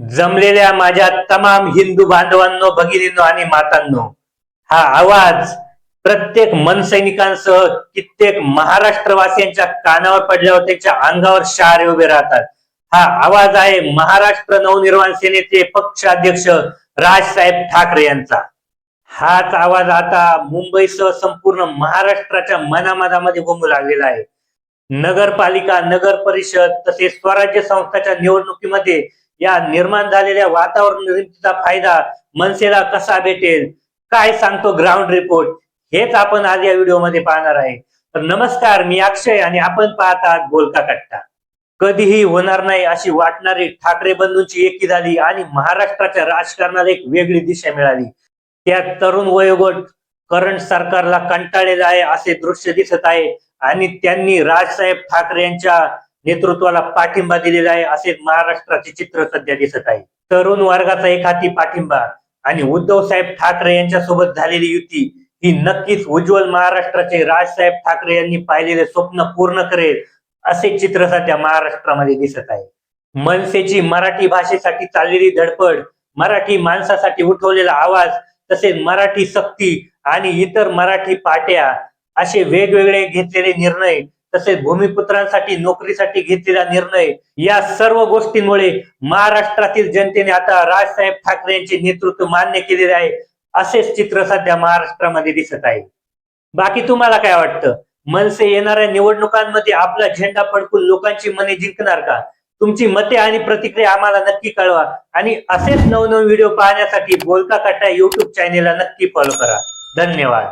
जमलेल्या माझ्या तमाम हिंदू बांधवांनो भगिनींनो आणि मातांनो हा आवाज प्रत्येक मनसैनिकांसह कित्येक महाराष्ट्रवासियांच्या कानावर पडल्यावर त्यांच्या अंगावर शारे उभे राहतात. हा आवाज आहे महाराष्ट्र नवनिर्माण सेनेचे पक्षाध्यक्ष राजसाहेब ठाकरे यांचा. हाच आवाज आता मुंबईसह संपूर्ण महाराष्ट्राच्या मनामनामध्ये घुमू लागलेला आहे. नगरपालिका नगर परिषद तसेच स्वराज्य संस्थाच्या निवडणुकीमध्ये या निर्माण झालेल्या वातावरण निर्मितीचा फायदा मनसेला कसा भेटेल? काय सांगतो ग्राउंड रिपोर्ट हेच आपण आज या व्हिडिओमध्ये पाहणार आहे. तर नमस्कार मी अक्षय आणि आपण पाहत आहात बोलका कट्टा. कधीही होणार नाही अशी वाटणारी ठाकरे बंधूंची एकी झाली आणि महाराष्ट्राच्या राजकारणाला एक वेगळी दिशा मिळाली. त्या तरुण वयोगट करंट सरकारला कंटाळलेलं आहे असे दृश्य दिसत आहे आणि त्यांनी राजसाहेब ठाकरे यांच्या नेतृत्वाला पाठिंबा दिलेला आहे असे महाराष्ट्राचे चित्र सध्या दिसत आहे. तरुण वर्गाचा एक हाती पाठिंबा आणि उद्धव साहेब ठाकरे यांच्या सोबत झालेली युती ही नक्कीच उज्ज्वल महाराष्ट्राचे राजसाहेब ठाकरे यांनी पाहिलेले स्वप्न पूर्ण करेल असे चित्र सध्या महाराष्ट्रामध्ये दिसत आहे. मनसेची मराठी भाषेसाठी चाललेली धडपड मराठी माणसासाठी उठवलेला आवाज तसेच मराठी सक्ती आणि इतर मराठी पाट्या असे वेगवेगळे घेतलेले निर्णय तसेच भूमिपुत्रांसाठी नोकरीसाठी घेतलेला निर्णय या सर्व गोष्टींमुळे महाराष्ट्रातील जनतेने आता राजसाहेब ठाकरे यांचे नेतृत्व मान्य केलेले आहे असेच चित्र सध्या महाराष्ट्रामध्ये दिसत आहे. बाकी तुम्हाला काय वाटतं? मनसे येणाऱ्या निवडणुकांमध्ये आपला झेंडा फडकून लोकांची मने जिंकणार का? तुमची मते आणि प्रतिक्रिया आम्हाला नक्की कळवा आणि असेच नवनवीन व्हिडिओ पाहण्यासाठी बोलता काटा युट्यूब चॅनेलला नक्की फॉलो करा. धन्यवाद.